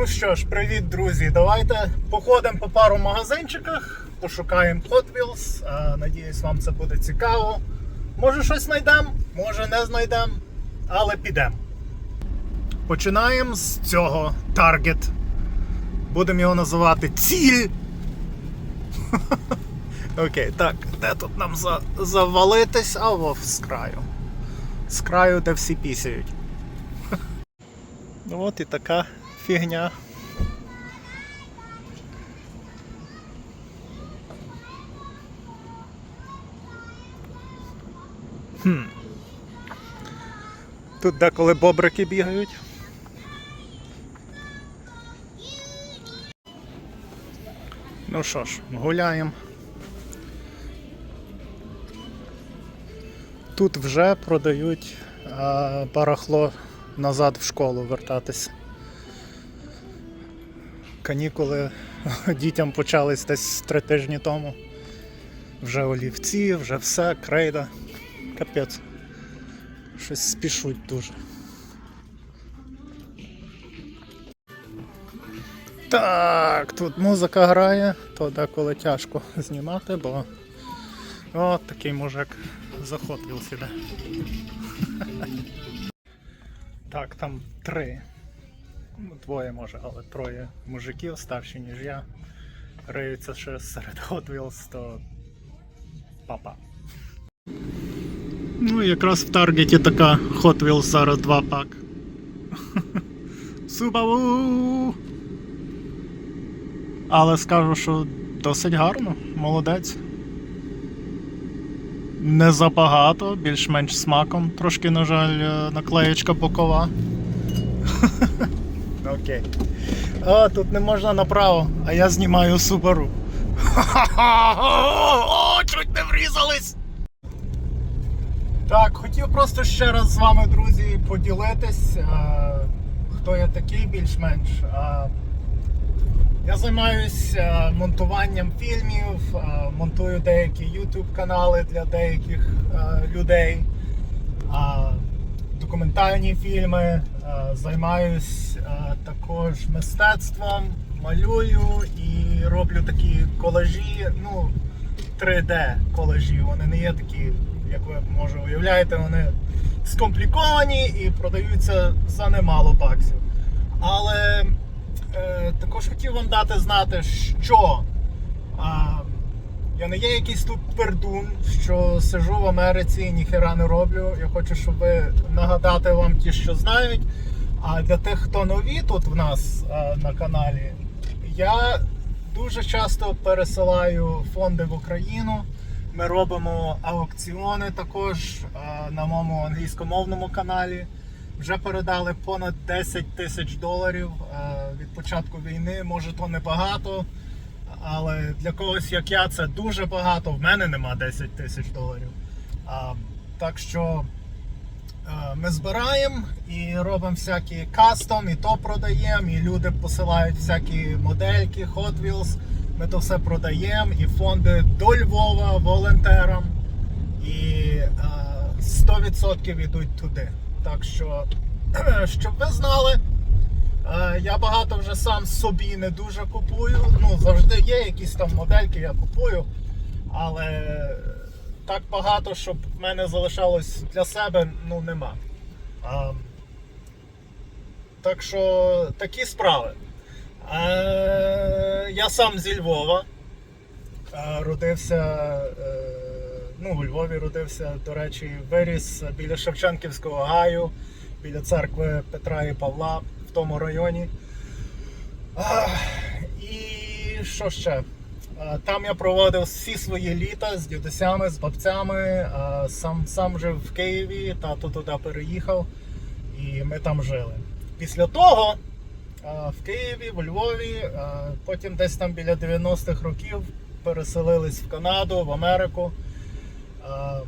Ну що ж, привіт, друзі. Давайте походимо по пару магазинчиках, пошукаємо Hot Wheels. Надіюсь, вам це буде цікаво. Може щось знайдемо, може не знайдемо, але підемо. Починаємо з цього Target. Будемо його називати Ціль. Окей, так, де тут нам за, завалитись? А во, з краю. З краю, де всі пісяють. Ну от і така фігня. Хм. Тут деколи бобрики бігають. Ну що ж, гуляємо. Тут вже продають а, барахло назад в школу вертатись. Канікули дітям почались десь три тижні тому. Вже олівці, вже все, крейда. Капець. Щось спішуть дуже. Так, тут музика грає, то деколи тяжко знімати, бо от такий мужик захоплив сюди. Так, там три. Ну, двоє може, але троє мужиків старші, ніж я. Риються ще серед Hot Wheels, то папа. Ну, якраз в Таргеті така Hot Wheels зараз два пак. Субаву! Але скажу, що досить гарно, молодець. Не забагато, більш-менш смаком. Трошки, на жаль, е, наклеєчка бокова. Окей. О, тут не можна направо, а я знімаю Subaru. О, чуть не врізались! Так, хотів просто ще раз з вами, друзі, поділитись, е, хто я такий більш-менш. Е, я займаюся монтуванням фільмів, е, монтую деякі YouTube канали для деяких е, людей, е, документальні фільми, е, займаюсь е, також мистецтвом, малюю і роблю такі колажі, ну 3D колажі. Вони не є такі, як ви може уявляєте, вони скомпліковані і продаються за немало баксів. Але Е, також хотів вам дати знати, що а, я не є якийсь тут пердун, що сижу в Америці і ніхера не роблю. Я хочу, щоб нагадати вам ті, що знають. А для тих, хто нові тут в нас а, на каналі, я дуже часто пересилаю фонди в Україну. Ми робимо аукціони також а, на моєму англійськомовному каналі. Вже передали понад 10 тисяч доларів е, від початку війни. Може то не багато, але для когось як я це дуже багато. В мене нема 10 тисяч доларів. А, Так що е, ми збираємо і робимо всякі кастом, і то продаємо, і люди посилають всякі модельки, Hot Wheels. Ми то все продаємо, і фонди до Львова волонтерам. І е, 100% йдуть туди. Так що, щоб ви знали, я багато вже сам собі не дуже купую. Ну, завжди є якісь там модельки, я купую. Але так багато, щоб в мене залишалось для себе, ну нема. А, так що такі справи. Е, я сам зі Львова. Е, родився. Е, ну, у Львові родився, до речі, виріс біля Шевченківського гаю, біля церкви Петра і Павла тому районі. А, і що ще? Там я проводив всі свої літа з дідусями, з бабцями. А, Сам сам жив в Києві, тато туди переїхав, і ми там жили. Після того а, в Києві, в Львові, а, потім десь там біля 90-х років переселились в Канаду, в Америку. А,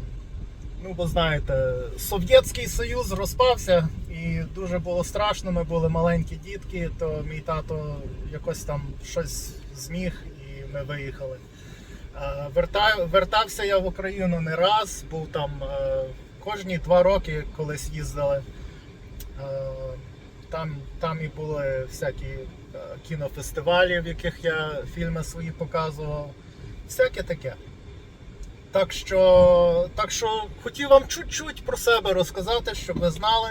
Ну, бо знаєте, Совєтський Союз розпався і дуже було страшно. Ми були маленькі дітки, то мій тато якось там щось зміг і ми виїхали. Верта- Вертався я в Україну не раз, був там е, кожні два роки колись їздили. Е, там, там і були всякі е, кінофестивалі, в яких я фільми свої показував. Всяке таке. Так що, так що хотів вам чуть-чуть про себе розказати, щоб ви знали,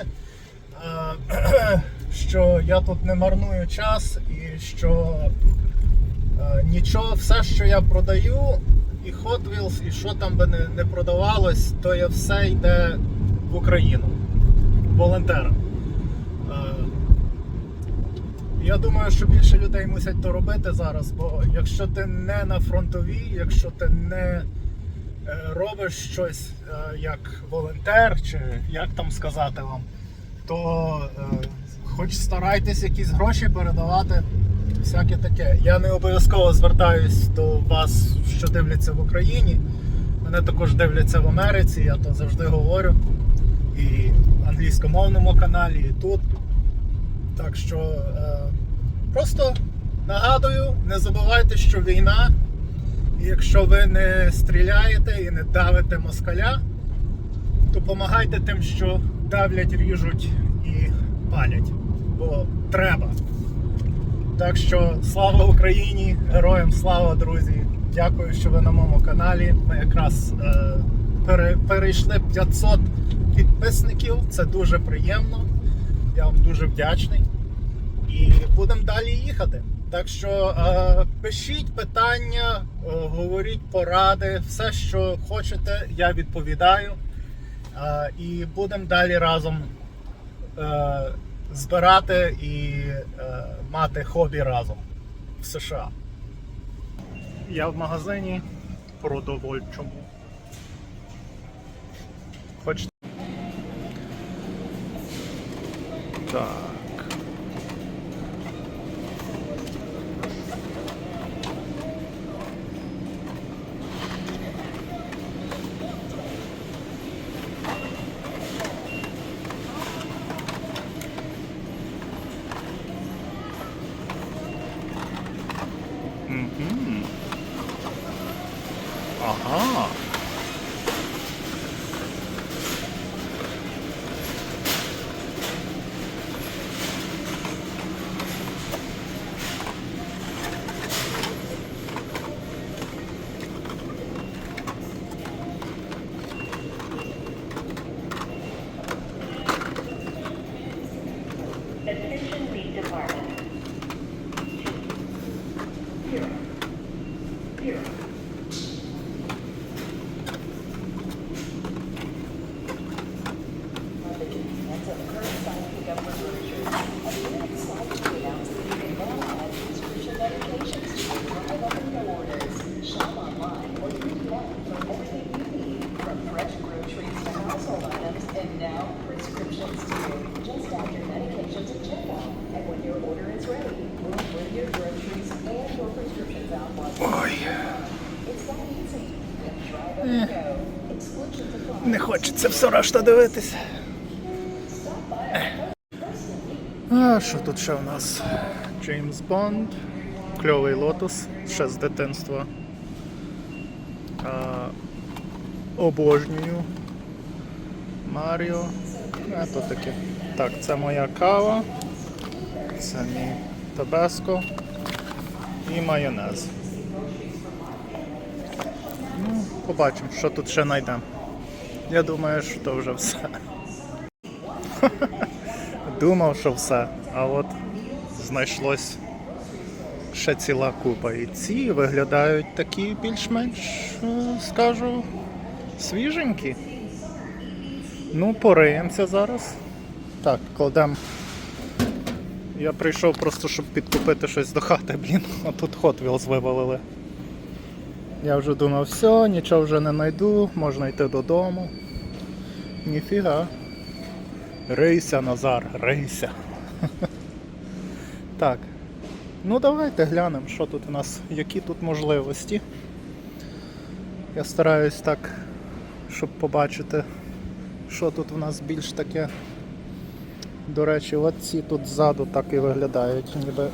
е, що я тут не марную час і що е, нічого, все, що я продаю, і Hot Wheels, і що там би не, не продавалось, то є все йде в Україну волонтерам. Е, Я думаю, що більше людей мусять то робити зараз, бо якщо ти не на фронтовій, якщо ти не робиш щось е, як волонтер, чи як там сказати вам, то е, хоч старайтесь якісь гроші передавати, всяке таке. Я не обов'язково звертаюсь до вас, що дивляться в Україні. Мене також дивляться в Америці, я то завжди говорю. І в англійськомовному каналі, і тут. Так що е, просто нагадую, не забувайте, що війна, якщо ви не стріляєте і не давите москаля, допомагайте тим, що давлять, ріжуть і палять. Бо треба. Так що слава Україні, героям слава, друзі! Дякую, що ви на моєму каналі. Ми якраз е, пере, перейшли 500 підписників. Це дуже приємно. Я вам дуже вдячний. І будемо далі їхати. Так що е, пишіть питання, е, говоріть поради, все, що хочете, я відповідаю. Е, і будемо далі разом е, збирати і е, мати хобі разом в США. Я в магазині продовольчому. Хочете? Так. Хочеться все решта дивитися. А що тут ще в нас? Джеймс Бонд, кльовий лотос ще з дитинства. А, обожнюю. Маріо. А то таке. Так, це моя кава. Це мій табаско і майонез. Ну, побачимо, що тут ще знайдемо. Я думаю, що то вже все. Думав, що все, а от знайшлось ще ціла купа. І ці виглядають такі більш-менш, е, скажу, свіженькі. Ну, пориємося зараз. Так, кладемо. Я прийшов просто, щоб підкупити щось до хати, блін, а тут Hot Wheels вивалили. Я вже думав, все, нічого вже не знайду, можна йти додому. Ніфіга. Рийся, Назар, рийся. Так. Ну давайте глянемо, що тут у нас, які тут можливості. Я стараюсь так, щоб побачити, що тут у нас більш таке. До речі, от ці тут ззаду так і виглядають, ніби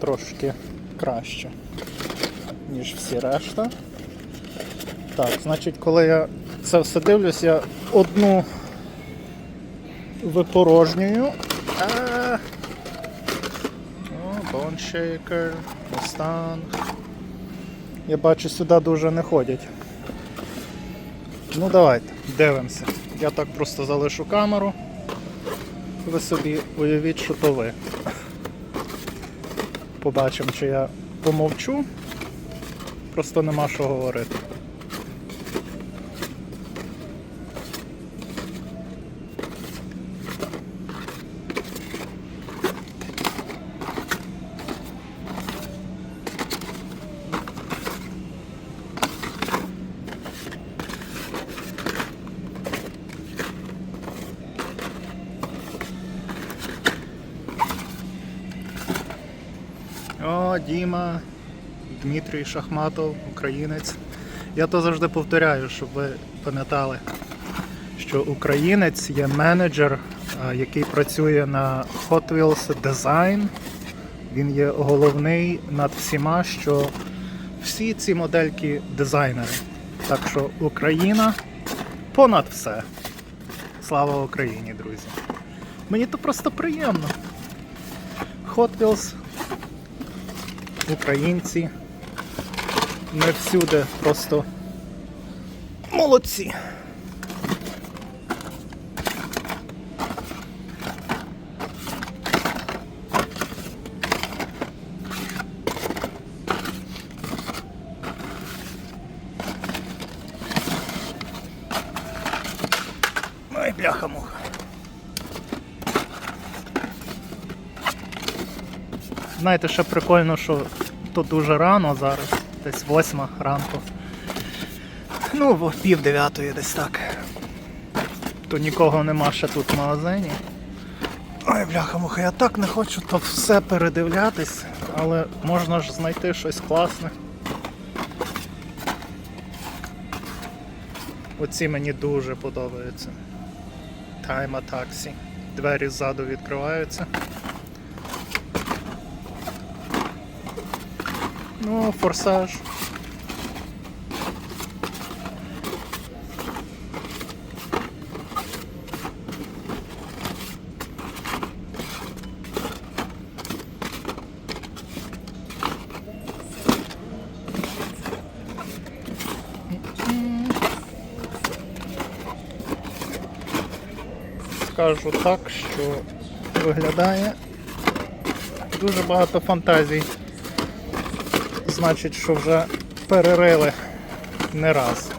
трошки краще, ніж всі решта. Так, значить, коли я це все дивлюсь, я одну випорожнюю. О, Bone Mustang. Я бачу, сюди дуже не ходять. Ну давайте, дивимося. Я так просто залишу камеру. Ви собі уявіть, що то ви. Побачимо, чи я помовчу. Просто нема що говорити. О, Діма, Дмитрій Шахматов, українець. Я то завжди повторяю, щоб ви пам'ятали, що українець є менеджер, який працює на Hot Wheels Design. Він є головний над всіма, що всі ці модельки дизайнери. Так що Україна понад все. Слава Україні, друзі. Мені то просто приємно. Hot Wheels українці. Ми всюди просто молодці. Ой, бляха-муха. Знаєте, ще прикольно, що тут дуже рано зараз, десь восьма ранку. Ну, пів дев'ятої десь так. То нікого нема ще тут в магазині. Ой, бляха муха, я так не хочу то все передивлятись, але можна ж знайти щось класне. Оці мені дуже подобаються. Тайма таксі. Двері ззаду відкриваються. Ну, форсаж. Скажу так, що виглядає дуже багато фантазій значить, що вже перерили не раз.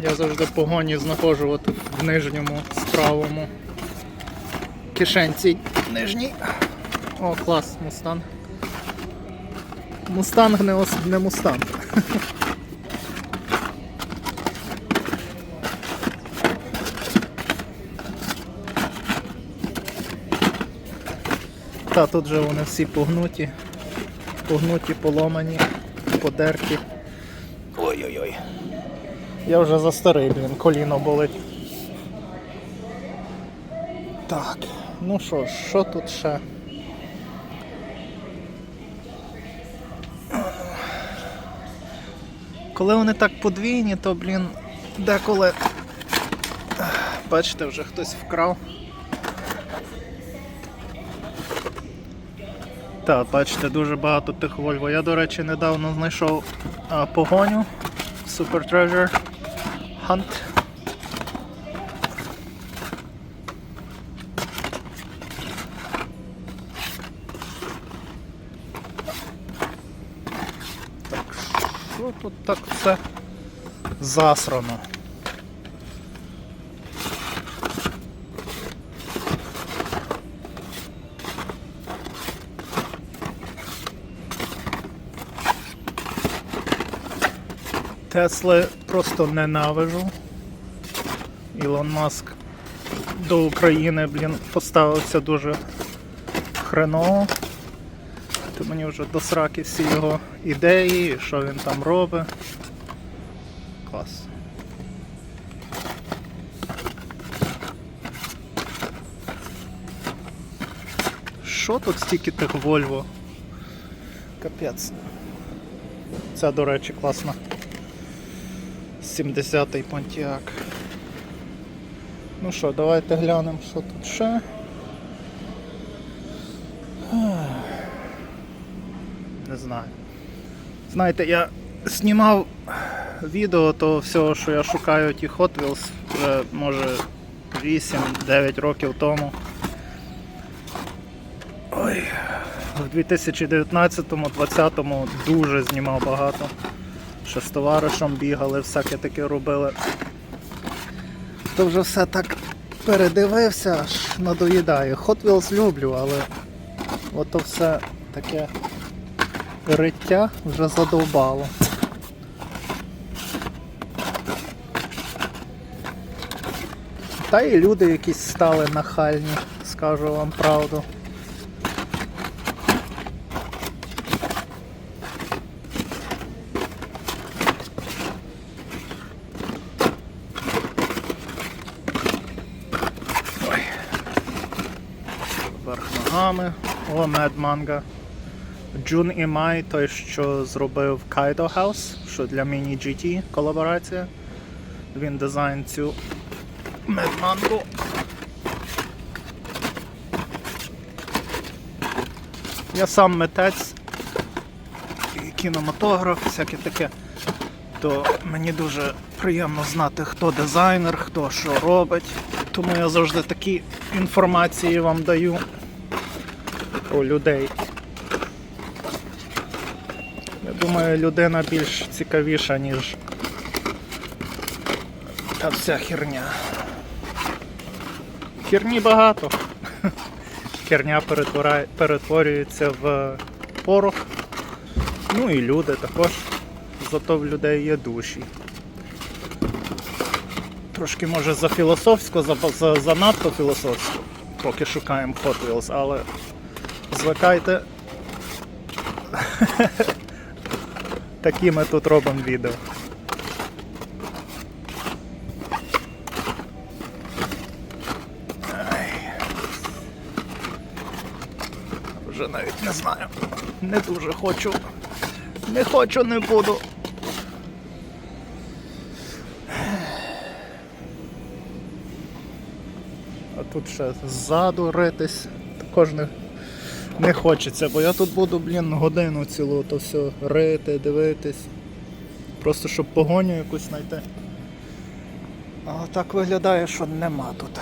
Я завжди погоні знаходжу от в нижньому справому кишенці нижній. О, клас, мустанг. Мустанг не, ос... не мустанг. Та тут же вони всі погнуті, погнуті, поломані, подерті. Ой-ой-ой. Я вже за старий, блін, коліно болить. Так, ну що, ж, що тут ще? Коли вони так подвійні, то, блін, деколи. Бачите, вже хтось вкрав. Так, бачите, дуже багато тих Вольво. Я, до речі, недавно знайшов а, погоню Super Treasure Hunt. Так, що тут так все засрано? Тесли просто ненавижу. Ілон Маск до України, блін, поставився дуже хреново. То мені вже до сраки всі його ідеї, що він там робить. Клас. що тут стільки тих Volvo? Капець. Це, до речі, класно. 70-й Pontiac. Ну що, давайте глянемо, що тут ще. Не знаю. Знаєте, я знімав відео того всього, що я шукаю ті Hot Wheels вже може 8-9 років тому. Ой, в 2019-2020 дуже знімав багато. Ще з товаришем бігали, всяке таке робили. То вже все так передивився, аж надоїдає. Hot Wheels люблю, але ото все таке риття вже задовбало. Та і люди якісь стали нахальні, скажу вам правду. Верх ногами. О, Manga. Джун і Май, той, що зробив Kaido House, що для Mini GT колаборація. Він дизайн цю медмангу. Я сам митець і кінематограф, всяке таке. То мені дуже приємно знати, хто дизайнер, хто що робить. Тому я завжди такі інформації вам даю у людей. Я думаю, людина більш цікавіша, ніж та вся херня. Херні багато. Херня перетворюється в порох. Ну і люди також. Зато в людей є душі. Трошки може за філософсько, за, занадто філософсько, поки шукаємо Hot Wheels, але звикайте. Такі ми тут робимо відео. Вже навіть не знаю. Не дуже хочу. Не хочу, не буду. А тут ще ззаду ритись. Також не, не хочеться, бо я тут буду, блін, годину цілу то все рити, дивитись. Просто щоб погоню якусь знайти. А так виглядає, що нема тут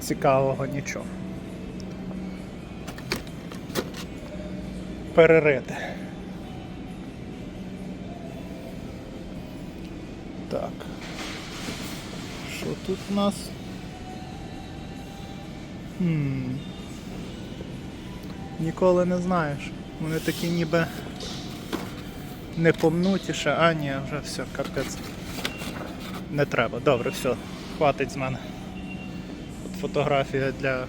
цікавого нічого. Перерити. Так. Що тут у нас? Хм. Ніколи не знаєш. Вони такі ніби не помнутіше, а ні, вже все, капець. Не треба. Добре, все, хватить з мене. От фотографія для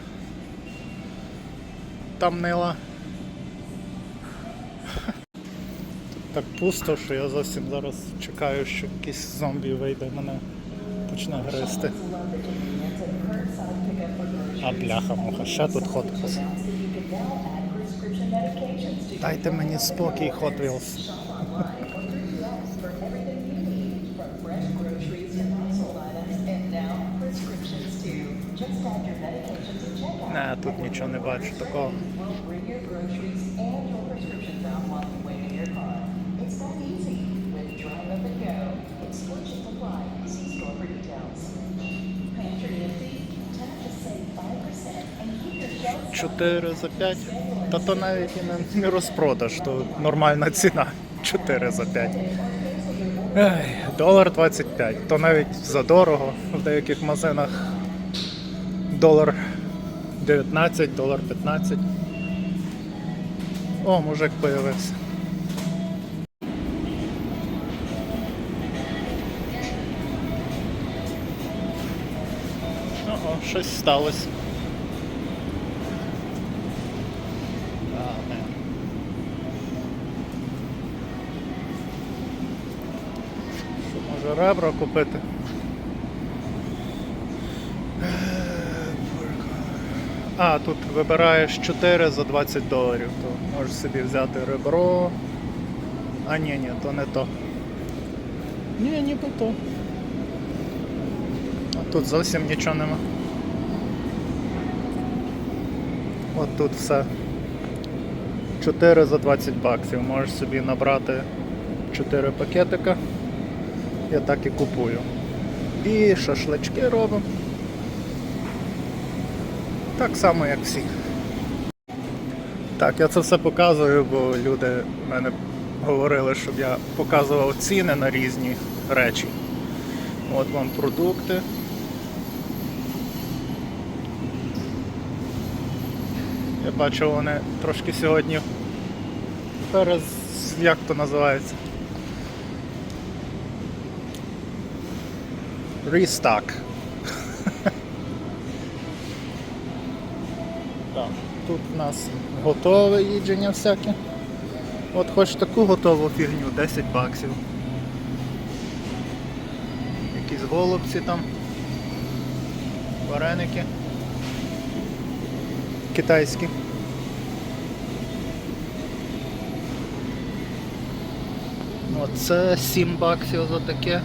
тамнила. Тут так пусто, що я зовсім зараз чекаю, що якийсь зомбі вийде мене почне гризти. А бляха муха, ще тут Hot Wheels. Дайте мені спокій, Hot Wheels. Не, тут нічого не бачу такого. 4 за 5. Та то навіть і не, розпродаж, то нормальна ціна. 4 за 5. Ей, долар 25. То навіть задорого в деяких магазинах долар 19, долар 15. О, мужик появився. Ого, щось сталося. Ребра купити? А, тут вибираєш 4 за 20 доларів, то можеш собі взяти ребро. А ні, ні, то не то. Ні, ніби то. А тут зовсім нічого нема. От тут все. 4 за 20 баксів. Можеш собі набрати 4 пакетика. Я так і купую. І шашлички робимо. Так само, як всі. Так, я це все показую, бо люди мене говорили, щоб я показував ціни на різні речі. От вам продукти. Я бачу, вони трошки сьогодні перез... як то називається? Рестак. Так, тут в нас готове їдження всяке. От хоч таку готову фігню, 10 баксів. Якісь голубці там. Вареники. Китайські. Оце 7 баксів за таке.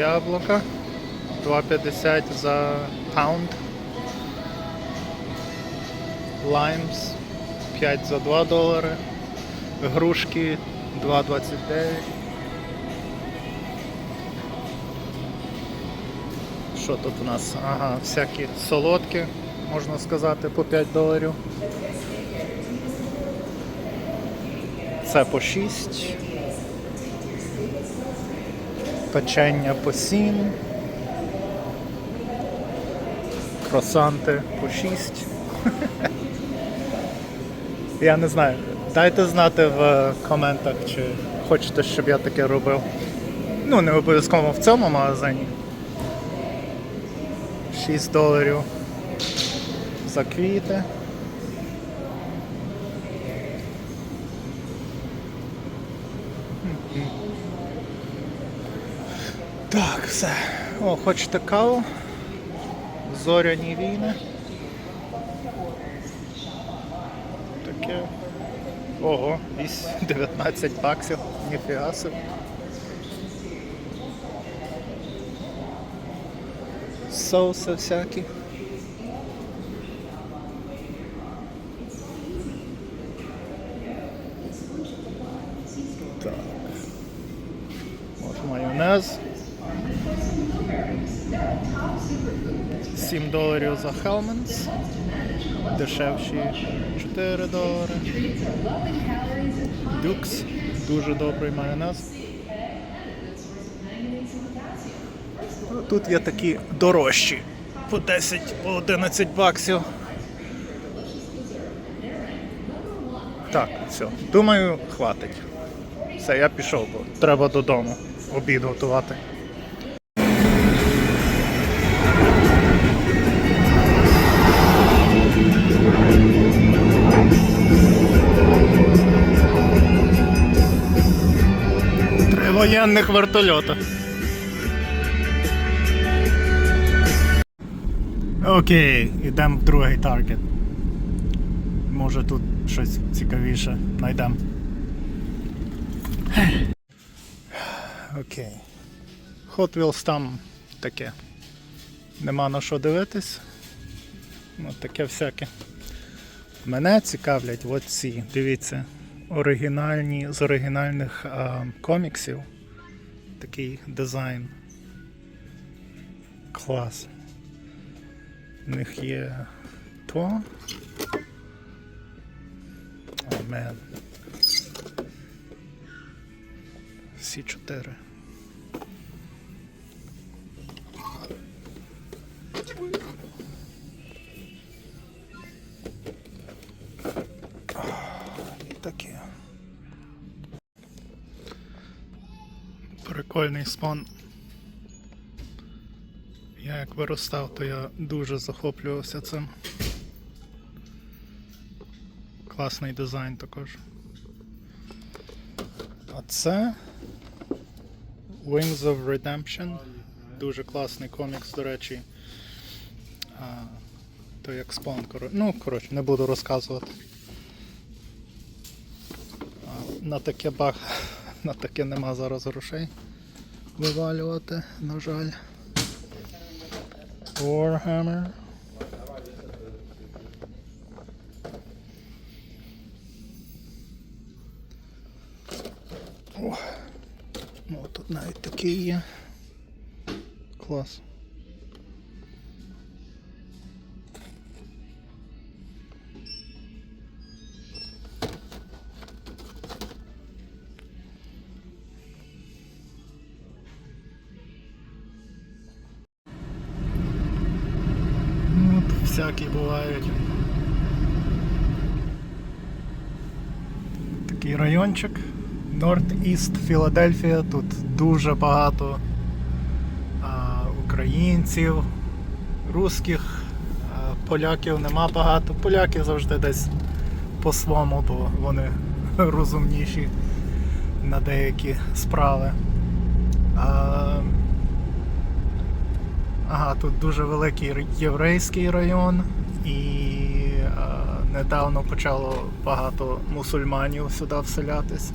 Яблука 2,50 за паунд. Лаймс 5 за 2 долари. Грушки 2,29. Що тут у нас? Ага, всякі солодкі, можна сказати, по 5 доларів. Це по 6. Печення по 7. Кросанти по 6. Я не знаю. Дайте знати в коментах, чи хочете, щоб я таке робив. Ну, не обов'язково в цьому магазині. 6 доларів за квіти. Так, все. О, хочете каву? Зоряні війни. Таке. Ого, вісь 19 баксів, ніфіга собі. Соуси всякі. Так. От майонез. 7 доларів за Дешевші 4 долари. Дюкс. Дуже добрий майонез. Ну, Тут є такі дорожчі. По 10, по 11 баксів. Так, все. Думаю, хватить. Все, я пішов, бо треба додому обід готувати. Воєнних вертольота. Окей, йдемо в другий таргет. Може тут щось цікавіше знайдемо. Окей. Hot Wheels там таке. Нема на що дивитись. Ну, таке всяке. Мене цікавлять от ці, дивіться, оригінальні з оригінальних а, коміксів. Такий дизайн. Клас. У них є то. О, мен. Всі чотири. Прикольний спон. Я як виростав, то я дуже захоплювався цим. Класний дизайн також. А це Wings of Redemption. Дуже класний комікс, до речі. А, то як спон, коротше. Ну, коротше, не буду розказувати. А, на таке бах, на таке нема зараз грошей вивалювати, на жаль. Warhammer. О, О тут навіть такий є. Клас. Всякі бувають. Такий райончик. North-East Філадельфія. Тут дуже багато а, українців, русських, а, поляків нема багато. Поляки завжди десь по-своєму, бо вони розумніші на деякі справи. А, Ага, тут дуже великий єврейський район, і е, недавно почало багато мусульманів сюди вселятись.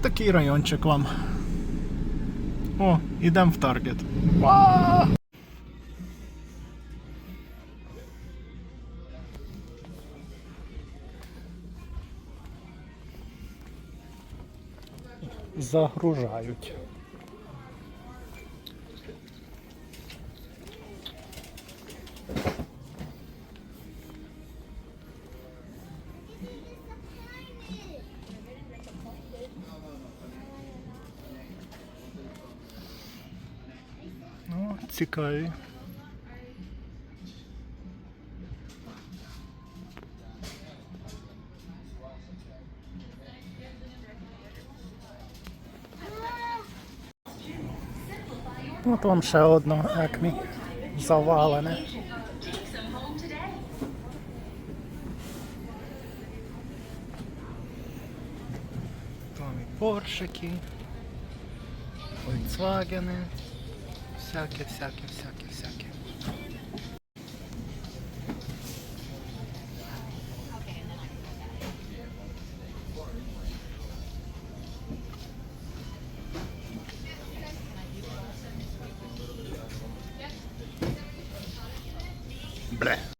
Такий райончик вам. О, ідемо в Таргет. Загружають. Цікаві. От вам ще одно екмі завалене. Там і поршики, Volkswagen, всяке, всяке, всяке,